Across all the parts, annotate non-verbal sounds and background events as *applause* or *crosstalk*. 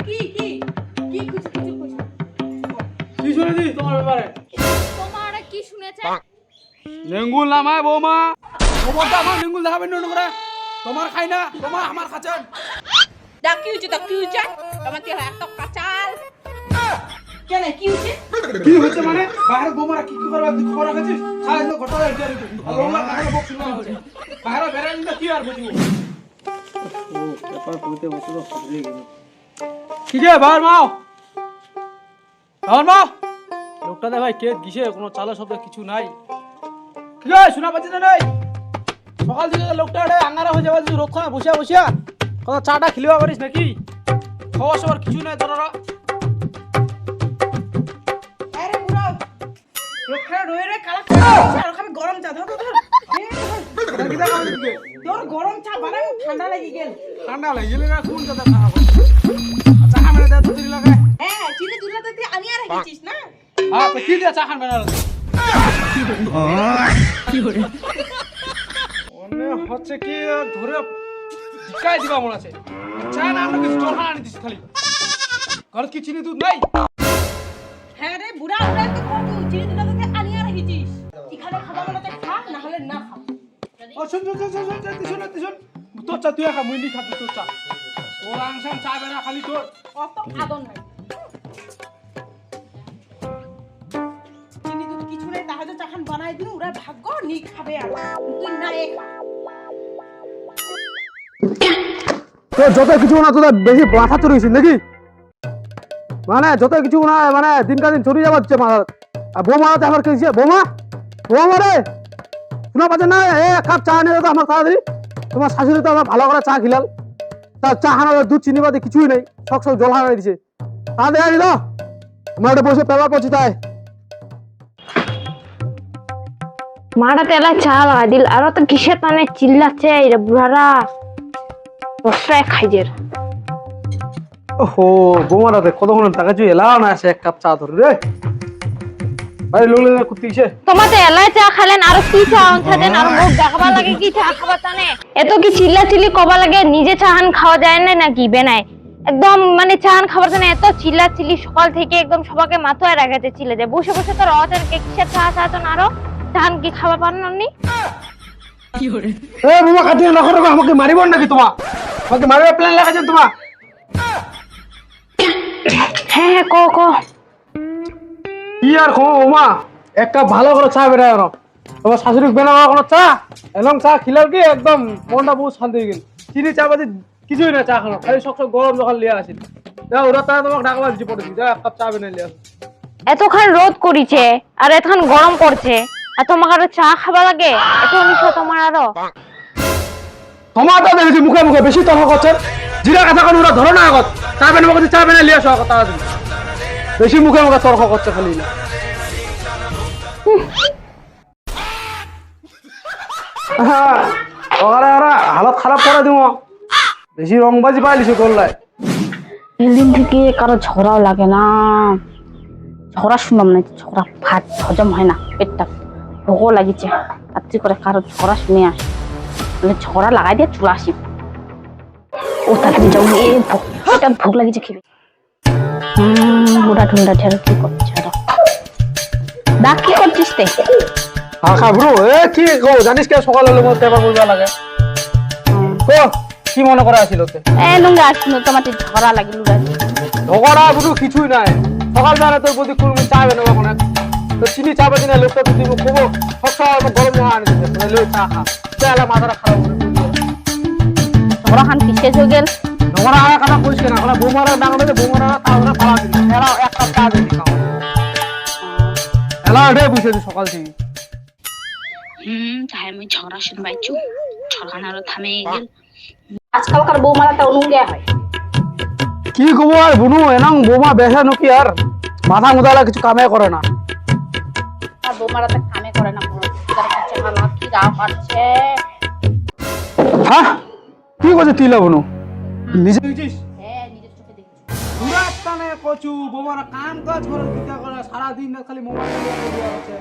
কি কি কি কি শুনেছি তোমার ব্যাপারে তোমার কি শুনেছে? নেঙ্গুল নামায় বৌমা। খবরটা আমার নেঙ্গুল দেখাবেন না করে তোমার খাই না তোমার আমার খাচ্ছেন দা কি হয়েছে দা কি তোমার কি এত কাচাল। কেন কি হয়েছে? কি হচ্ছে মানে? বাইরে বৌমারা কি কি করবে? তুই খবর রাখছিস? সারা দিন ঘটনা হচ্ছে বাইরে বেরাই কি আর বুঝব? ও ব্যাপার কইতে বসে তো গেল আছে বার মাও বার মাও লোকটা দে ভাই কে গিসে কোনো চালা শব্দ কিছু নাই। আছে শোনা পাচ্ছি না নাই সকাল থেকে লোকটা এটা আঙ্গারা হয়ে যাবে রক্ষণে বসিয়া বসিয়া। কত চাটা খিলিবা পারিস নাকি? খবর সবার কিছু নাই তোরা লোকটা রয়ে কালা আর গরম চা ধর ধর। *laughs* তোর গরম চা বানাই ঠান্ডা লাগি গেল। ঠান্ডা লাগে গেলে না কোন কথা খারাপ दे तो तेरी लगे ए चीनी दूल्हा तो ते अनिया रही चीज ना हां तो की दिया चाहन बना কি করে মনে হচ্ছে কি ধরে কাই দিবা মনে আছে চা না আমরা কিছু চহা আনি দিছি খালি ঘর কি চিনি দুধ নাই হ্যাঁ রে বুড়া বুড়া তো কত চিনি দুধ তো আনিয়া রাখিছিস এখানে খাবার মনে খা না হলে না খা ও শুন শুন শুন শুন শুন শুন। তোর চা, তুই খা মুই নি খা তোর চা। ওর আংসাম চা বেনা খালি তোর। অত আদর নাই। চিনি দুধ কিছু নাই তাহলে চাখান বানাই দিন ওরা ভাগ্য নি খাবে আর। তুই না এ খা। তো যত কিছু না তোদের বেশি মাথা চড়িয়েছি নাকি? মানে যত কিছু না মানে দিনকা দিন চড়িয়ে যাচ্ছে মাথা। আর বৌমা তো আমার কেছে বৌমা? বৌমা রে! শোনা পাচ্ছে না? এ কাপ চা নিয়ে তো আমার তাড়াতাড়ি। তোমার শাশুড়ি তো আমার ভালো করে চা খিলাল। তার চা হানা দুধ চিনি বাদে কিছুই নেই সব সব জল হানা দিছে। আমার একটা বসে পেপার পড়ছি তাই। মাটা তেলা চা লাগা দিল আর তো কিসের টানে চিল্লাচ্ছে বুড়ারা। খাইজের ওহো বৌমারা দেখ কতক্ষণ টাকা চুই এলাও না আসে এক কাপ চা ধরে রে। আরে লোক লোক কুত্তিছে তোমার তো এলাই চা খালেন আর কি চা অনছা দেন আর মুখ দেখাবা লাগে কি চা খাবার এত কি চিল্লা চিল্লি কবা লাগে? নিজে চাহান খাওয়া যায় না নাকি বেনায়? একদম মানে চাহান খাবার জন্য এত চিল্লা চিল্লি সকাল থেকে একদম সবাইকে মাথায় রাখাতে চিল্লে যায়। বসে বসে তো রথের কিসের চা চা তো আরও? চাহান কি খাবার পারেননি এ বাবা কাটিয়ে রাখো রাখো আমাকে মারিব নাকি তোমার আমাকে মারিবার প্ল্যান লাগাছেন তোমার হ্যাঁ হ্যাঁ ক ক কি আর খো ওমা? একটা ভালো করে চা বেড়ায় না তোমার শাশুড়ি বেনাবা কোনো চা? এলং চা খিলার কি? একদম মনটা বহু শান্তি হয়ে গেল। চিনি চা বাদে কিছুই না চা খানো খালি সব সব গরম যখন লিয়া আসিল যা ওরা তারা তোমাকে ডাকবা দিচ্ছি পড়ে যা এক কাপ চা বেনে লিয়া এতখান রোদ করিছে আর এতখান গরম করছে আর তোমাকে আরও চা খাবা লাগে? এত নিশো তোমার আরও। তোমার তো দেখেছি মুখে মুখে বেশি তর্ক করছেন জিরা কথা কোন ওরা ধরো না আগত। চা বেনে বলছে চা বেনে লিয়া আসো কথা বেশি মুখে মুখে তর্ক করছে খালি। না হ্যাঁ ওরা ওরা হালত খারাপ করে দিব বেশি রংবাজি পাইলিছে করলাই দিন থেকে কারও ঝগড়াও লাগে না। ঝগড়া শুনলাম না, ঝগড়া ভাত হজম হয় না, পেটটা ভোগও লাগিছে। রাত্রি করে কারও ঝগড়া শুনে আসে। মানে ঝগড়া লাগাই দিয়ে চলে আসি। ও তাড়াতাড়ি যাও, এ এটা ভোগ লাগিছে হুম বুড়া ঢুন্ডা ঠের, কি করছে? ডাক কি করছিস তে? খাবরু এ কি গো জানিস কে? সকাল হলে মধ্যে এবার বলবা লাগে। কো কি মনে করে আসিল তে এ লুঙ্গা আসুন তোমার ঝগড়া লাগি লুঙ্গা ঝগড়া বুঝু কিছুই নাই। সকাল বেলা তোর প্রতি কুলমি চা বেনে এখন। তো চিনি চা বাজি না লোকটা তো দিব খুব সবসময় গরম মহা আনি দিতে। লই চা খা। চা মাথাটা খারাপ করে ঝগড়া খান কি শেষ ঝগড়া আর কথা কইছ না বৌমারা বৌমারা তাহলে পালা এরা এলা রে বুঝে সকাল থেকে। ঝগড়ানারও থামে গেল। আজকালকার অনুঙ্গে হয়। কি কব আর বুনু এনাং বৌমা বেসা নকি আর মাথা মুদালা কিছু কামে করে না। আর বৌমারাতে কামে করে না কোনো। তার কাছে ভালো কি রাগ পাচ্ছে হ্যাঁ? কি করছে তিলা বুনু? নিজে বুঝছিস হ্যাঁ নিজের চোখে দেখি পুরা কচু বোমারা কাম কাজ করে চিন্তা করে সারা দিন না খালি মোবাইল নিয়ে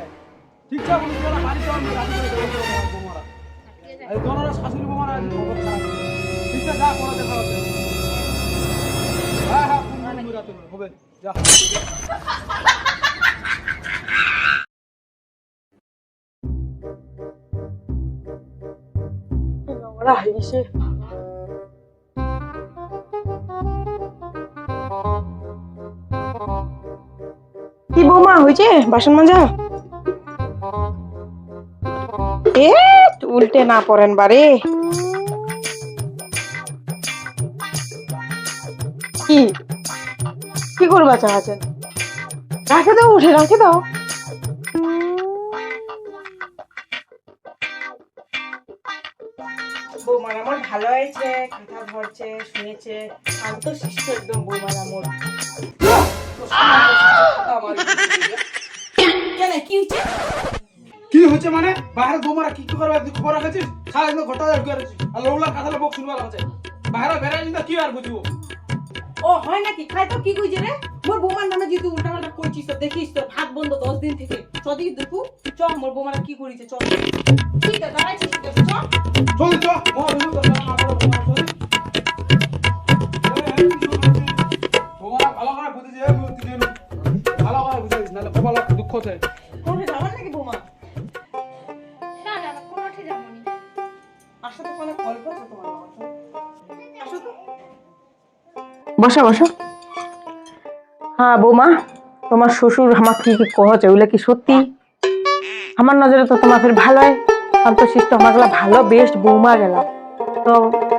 কি বৌমা হয়েছে? বাসন মাজা? এ উল্টে না পড়েন বারে কি? কি করবা চাচ্ছেন রাখে দাও উঠে রাখে দাও। বৌমার আমার ভালো হয়েছে কথা ধরছে শুনেছে। শান্ত শিষ্ট একদম বৌমার আমার কেন কি হয়েছে? কি হচ্ছে মানে? বাইরে বোমারা কি করবে তুই খবর রাখছিস? সারা দিন ঘটা আর কি আর আর লোকলা কথা বক শুনবার আছে বাইরে বেড়াই না কি আর বুঝব? ও হয় নাকি? খাই তো কি কইছে রে? মোর বৌমার নামে যদি উল্টা পাল্টা করছিস তো দেখিস তো ভাত বন্ধ দশ দিন থেকে। চদি দেখু চ মোর বৌমার কি করিছে চ। ঠিক আছে দাঁড়াইছিস আছে চ। চল চ ও বিনু তো না করো ভালো করে বুঝিস ভালো করে বুঝিস নালে কপাল দুঃখ থাকে বসো বসো। হ্যাঁ বৌমা তোমার শ্বশুর আমার কি কি কহছে ওগুলো কি সত্যি? আমার নজরে তো তোমার ফের ভালো হয় শান্ত শিষ্ট আমার গেলা ভালো বেস্ট বৌমা গেলা। তো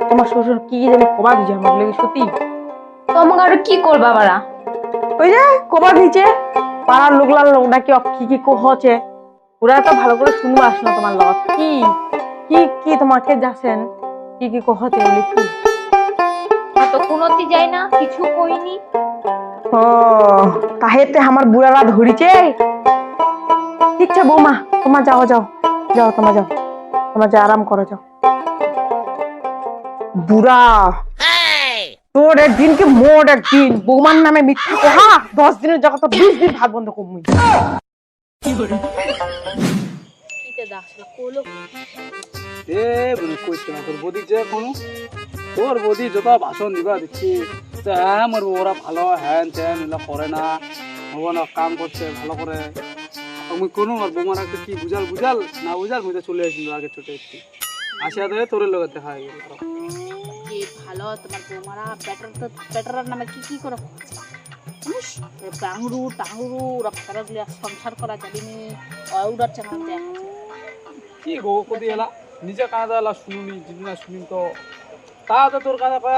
তোমার শ্বশুর কি কি জানি কবা দিছে আমার কি সত্যি? তো আমাকে আর কি করবা বারা ওই যে কবা দিছে পাড়ার লোকলার লোক নাকি কি কি কহছে। ওরা তো ভালো করে শুনব আসলো তোমার লগত। কি কি কি তোমাকে যাচ্ছেন? কি কি কহছে ওগুলি কি তো কোনোতি যাই না কিছু কইনি। ও তাহেতে আমার বুড়ারা ধরিছে। ঠিক আছে বৌমা তোমার যাও যাও যাও তোমার যাও তোমার যা আরাম করো যাও। বুড়া তোর একদিন কি মোর একদিন বৌমার নামে মিথ্যা কহা দশ দিনের জায়গা তো বিশ দিন ভাত বন্ধ কমুই কোলো। এ বলে না তোর বদি যে কোনো তোর বদি যত ভাষণ দিবা দিচ্ছি হ্যাঁ মোর ওরা ভালো হ্যান ত্যান এগুলো করে না। হব না কাম করছে ভালো করে। আমি কোনো আর বোমার একটা কি বুঝাল বুঝাল? না বুঝাল মুই তো চলে আসছিল আগে ছোট একটু। আসিয়া দেয় তোর লোক দেখা হয়ে গেল। ভালো তোমার বৌমারা বেটার তো বেটারের নামে কি কি করে? বাংরু টাংরু রক্তারা গুলি সংসার করা যাবিনি ওটার চাঙাল কি গো কদি এলা? নিজে কাঁদা এলা শুনুনি যদি না শুনিম তো তা তো তোর কাঁদা কয়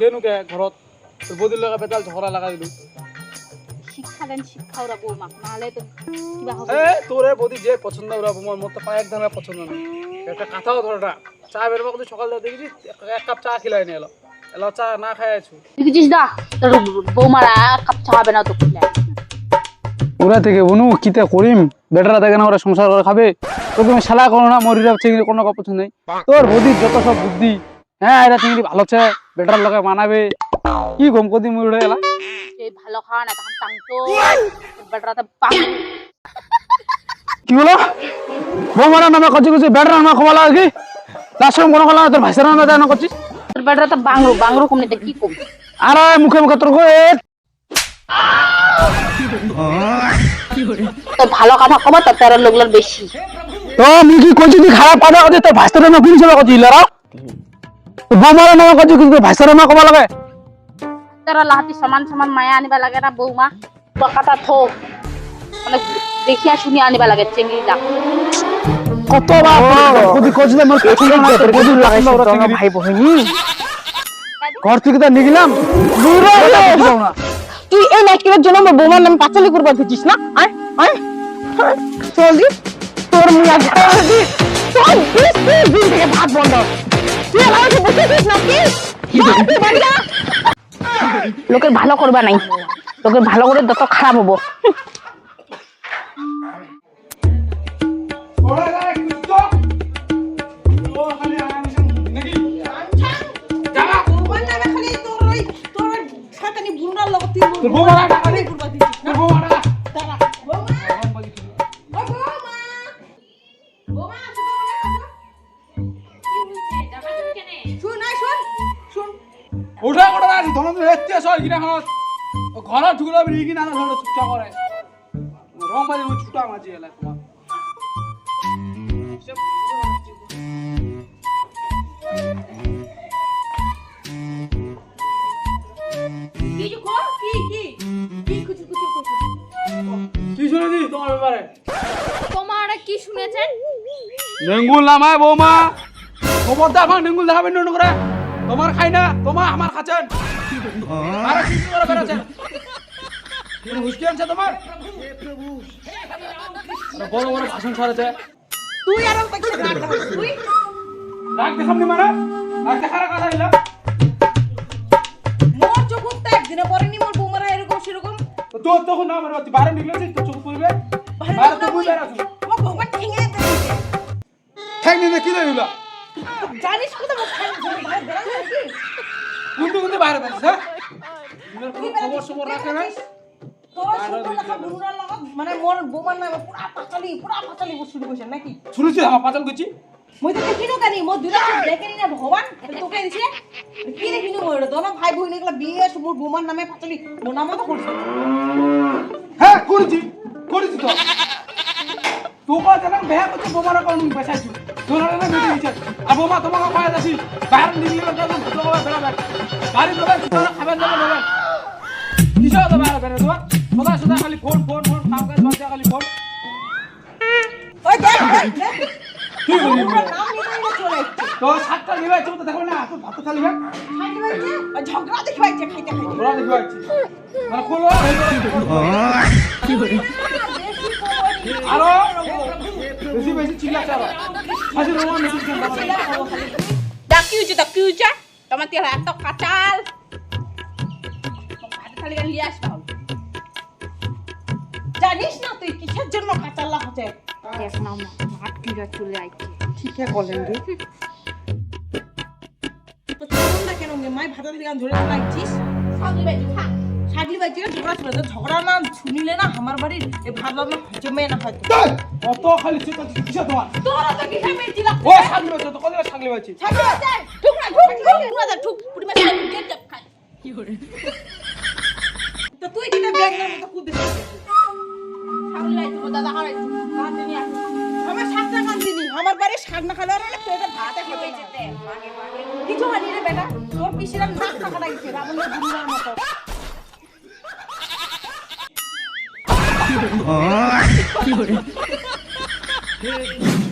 গেনুকে ঘৰত। লগা বেতাল ঝগড়া লাগাই দিলু। শিক্ষা দেন শিক্ষা ওরা বৌমাক নাহলে তো কিবা হবে। এ তোরে বদি যে পছন্দ ওরা মোর মোর তো এক ধরনের পছন্দ নেই। একটা কথাও ধরটা চা কিন্তু সকাল থেকে দেখেছি এক- কাপ চা খিলাই নি এলো এলো চা না খাই আছো। দেখেছিস দা? তোর বৌমারা এক কাপ চা হবে না তো খুলে ওরা থেকে বনু কিতে করিম বেটারা দেখে না ওরা সংসার করে খাবে? তো তুমি শালা করো না মরিরা চিংড়ি কোনো কাপড় নেই। তোর বদির যত সব বুদ্ধি। হ্যাঁ এরা চিংড়ি ভালো আছে? বেটার লগে মানাবে কি গম কদি মুই উড়ে এলা? এই ভালো খাওয়া না তখন টাং বেটারাতে পাং কি বলো? বৌমারা নামে করছি করছি বেটার নামে খবর লাগে কি? লাস্ট কোনো খবর তোর ভাইসের নামে দেয় না করছিস? তোর বেটারাতে বাংরু বাংরু কমনিতে কি কম? আরে মুখে মুখে তোর কই? তো ভালো কথা কম তো তেরো লোকগুলোর বেশি। তো আমি কি করছি তুই খারাপ কথা করছিস তোর ভাইসের নামে কি হিসেবে করছিস লড়া বৌমারা নামে করছিস কিন্তু নামে খবর লাগে তেরো লাহাতি সমান সমান মায়া আনিবা লাগে না বৌমা টকাটা থোক মানে দেখিয়া শুনিয়া আনিবা লাগে চেঙ্গিটা কতবার কদি করছিস মোর পছন্দ না তোর কদি লাগাইছিস ভাই বহিনী ঘর থেকে তো নিয়ে দূরে না তুই এই নাকিরের জন্য আমার বৌমার নামে পাঁচালি করবার দিচ্ছিস না আয় আয় চল দি তোর মিয়া চল দি চল দিন থেকে ভাত বন্ধ লোকের ভালো করবা নাই। লোকের ভালো করে যত খারাপ হব। ওরা যারা ঘর ঢুকলে রিগি নানা ধরে চুপচাপ করে? রং বাজে ছুটা মাঝে এলা তোমার কি কি? কি কিছু কিছু কিছু কি শুনেছি তোমার ব্যাপারে? তোমার কি শুনেছেন? নেঙ্গুল নামায় বৌমা। খবরদার আমার নেঙ্গুল দেখাবেন না করে তোমার খাই না তোমার আমার খাচ্ছেন। আর কি কি করে বেড়াচ্ছেন? আনছে তোমার? বড় বড় ভাষণ তুই আর তুই। রাগ দেখাম নি মানে? রাগ দেখার কথা দিলাম মোর চোখ তো একদিনে মোর বৌমারা এরকম সেরকম। তো তোর তখন না আমার বাতি বাইরে নিকলেছিস তো চোখ পড়বে বাইরে তো বুঝে রাখছো আমার ভগবান ঠেঙে দিয়েছে ঠ্যাং নিয়ে কি দিলা জানিস মোর বেড়া নাকি কোনটু কোনটু বাইরে দিছিস হ্যাঁ? খবর সবর রাখে না মানে মোর বৌমার নামে পুরা পাঁচালি পুরা পাঁচালি শুরু করছে নাকি? শুনেছিস আমার পাচল করছি। মই তো দেখিনো কানি মোর দুটা দেখেনি না ভগবান তোকে দিছে কি দেখিনো মোর দোনো ভাই বোন এগুলা বিয়ে মোর বৌমার নামে পাঁচালি মোর নামও তো করছে হ্যাঁ করেছি করেছি তো। তোকে যেন বেহা করছে বোমার কোন বেসাইছি তোর না মেটে দিছে আর বোমা তোমাকে কয়ে যাচ্ছি বাইরে নিয়ে গেলে তো বাইরে বেড়ে সদা সদা খালি ফোন ফোন ফোন বাদ দিয়ে খালি ফোন ওই দেখ কি বলি তো সাতটা না তো ভাত খালি ঝগড়া খাইতে খাইতে। মানে খোলো। আরও? বেশি বেশি তোমার তেল এত কাঁচাল। ভাত খালি আসতে হবে জানিস না তুই কিসের জন্য কাঁচাল্লা হচ্ছে দেখ না মাটকিরা চলে আইছে। ঠিকই বলেন রে। তো চলুন না কেন মাই ভাতের দিকে ধরে লাগছিস সাগলি বাজি খা। সাগলি বাজি ঝগড়া শুনে ঝগড়া না শুনিলে না আমার বাড়ির এই ভাত রান্না জমে না হয়তো কত খালি চিন্তা কিসে তোমার তোরা তো কি খাবে দিলা ও সাগলি বাচ্চা তো কত সাগলি বাচ্চা সাগলি বাজি ঠুক না ঠুক ঠুক না ঠুক পুরি মাছ গেট গেট খাই তো তুই কিটা ব্যাগের মতো কুদে সাগলি আমার শাকটা কান্দিনি আমার বাড়ি শাক না খালে আর পেটে ভাতে খেতে যেতে কিছু হানি রে বেটা তোর পিসিরা নাক টাকা লাগছে রাবণের বুড়ির মতো কি